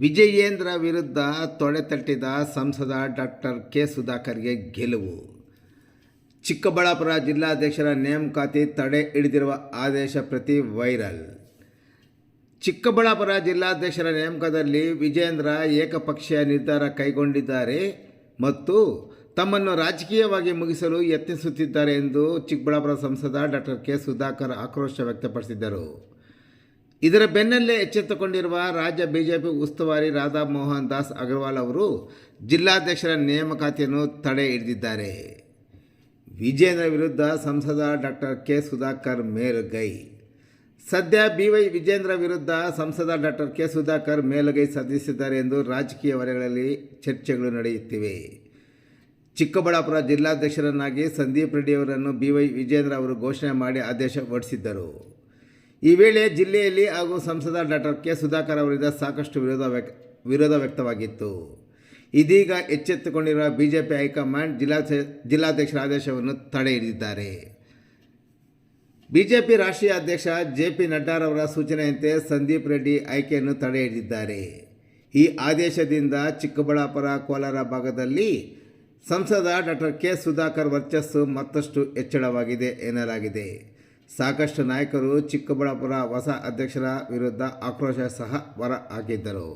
ವಿಜಯೇಂದ್ರ ವಿರುದ್ಧ ತೊಡೆತಟ್ಟಿದ ಸಂಸದ doctor K ಸುಧಾಕರ್ಗೆ ಗೆಲುವು. ಚಿಕ್ಕಬಳ್ಳಾಪುರ ಜಿಲ್ಲಾಧ್ಯಕ್ಷರ ನೇಮಕಾತಿ ತಡೆ ಹಿಡಿದಿರುವ ಆದೇಶ ಪ್ರತಿ ವೈರಲ್. ಚಿಕ್ಕಬಳ್ಳಾಪುರ ಜಿಲ್ಲಾಧ್ಯಕ್ಷರ ನೇಮಕದಲ್ಲಿ ವಿಜೇಂದ್ರ ಏಕಪಕ್ಷೀಯ ನಿರ್ಧಾರ ಕೈಗೊಂಡಿದ್ದಾರೆ ಮತ್ತು ತಮ್ಮನ್ನು ರಾಜಕೀಯವಾಗಿ ಮುಗಿಸಲು ಯತ್ನಿಸುತ್ತಿದ್ದಾರೆ ಎಂದು ಚಿಕ್ಕಬಳ್ಳಾಪುರ ಸಂಸದ ಡಾಕ್ಟರ್ ಕೆ ಸುಧಾಕರ್ ಆಕ್ರೋಶ ವ್ಯಕ್ತಪಡಿಸಿದ್ದರು. ಇದರ ಬೆನ್ನಲ್ಲೇ ಎಚ್ಚೆತ್ತುಕೊಂಡಿರುವ ರಾಜ್ಯ ಬಿಜೆಪಿ ಉಸ್ತುವಾರಿ ರಾಧಾ ಮೋಹನ್ ದಾಸ್ ಅಗರ್ವಾಲ್ ಅವರು ಜಿಲ್ಲಾಧ್ಯಕ್ಷರ ನೇಮಕಾತಿಯನ್ನು ತಡೆ ಹಿಡಿದಿದ್ದಾರೆ. ವಿಜೇಂದ್ರ ವಿರುದ್ಧ ಸಂಸದ ಡಾಕ್ಟರ್ ಕೆ ಸುಧಾಕರ್ ಮೇಲುಗೈ. ಸದ್ಯ ಬಿ ವೈ ವಿಜೇಂದ್ರ ವಿರುದ್ಧ ಸಂಸದ ಡಾಕ್ಟರ್ ಕೆ ಸುಧಾಕರ್ ಮೇಲುಗೈ ಸಾಧಿಸಿದ್ದಾರೆ ಎಂದು ರಾಜಕೀಯ ವಲಯಗಳಲ್ಲಿ ಚರ್ಚೆಗಳು ನಡೆಯುತ್ತಿವೆ. ಚಿಕ್ಕಬಳ್ಳಾಪುರ ಜಿಲ್ಲಾಧ್ಯಕ್ಷರನ್ನಾಗಿ ಸಂದೀಪ್ ರೆಡ್ಡಿಯವರನ್ನು ಬಿ ವೈ ವಿಜೇಂದ್ರ ಅವರು ಘೋಷಣೆ ಮಾಡಿ ಆದೇಶ ಹೊರಡಿಸಿದ್ದರು. ಈ ವೇಳೆ ಜಿಲ್ಲೆಯಲ್ಲಿ ಹಾಗೂ ಸಂಸದ ಡಾಕ್ಟರ್ ಕೆ ಸುಧಾಕರ್ ಅವರಿಂದ ಸಾಕಷ್ಟು ವಿರೋಧ ವ್ಯಕ್ ವಿರೋಧ ವ್ಯಕ್ತವಾಗಿತ್ತು. ಇದೀಗ ಎಚ್ಚೆತ್ತುಕೊಂಡಿರುವ ಬಿಜೆಪಿ ಹೈಕಮಾಂಡ್ ಜಿಲ್ಲಾ ಜಿಲ್ಲಾಧ್ಯಕ್ಷರ ಆದೇಶವನ್ನು ತಡೆ ಹಿಡಿದಿದ್ದಾರೆ. ಬಿಜೆಪಿ ರಾಷ್ಟ್ರೀಯ ಅಧ್ಯಕ್ಷ ಜೆ ಪಿ ನಡ್ಡಾರವರ ಸೂಚನೆಯಂತೆ ಸಂದೀಪ್ ರೆಡ್ಡಿ ಆಯ್ಕೆಯನ್ನು ತಡೆ ಹಿಡಿದಿದ್ದಾರೆ. ಈ ಆದೇಶದಿಂದ ಚಿಕ್ಕಬಳ್ಳಾಪುರ, ಕೋಲಾರ ಭಾಗದಲ್ಲಿ ಸಂಸದ ಡಾಕ್ಟರ್ ಕೆ ಸುಧಾಕರ್ ವರ್ಚಸ್ಸು ಮತ್ತಷ್ಟು ಹೆಚ್ಚಳವಾಗಿದೆ ಎನ್ನಲಾಗಿದೆ. ಸಾಕಷ್ಟು ನಾಯಕರು ಚಿಕ್ಕಬಳ್ಳಾಪುರ ಹೊಸ ಅಧ್ಯಕ್ಷರ ವಿರುದ್ಧ ಆಕ್ರೋಶ ಸಹ ಹೊರ ಹಾಕಿದ್ದರು.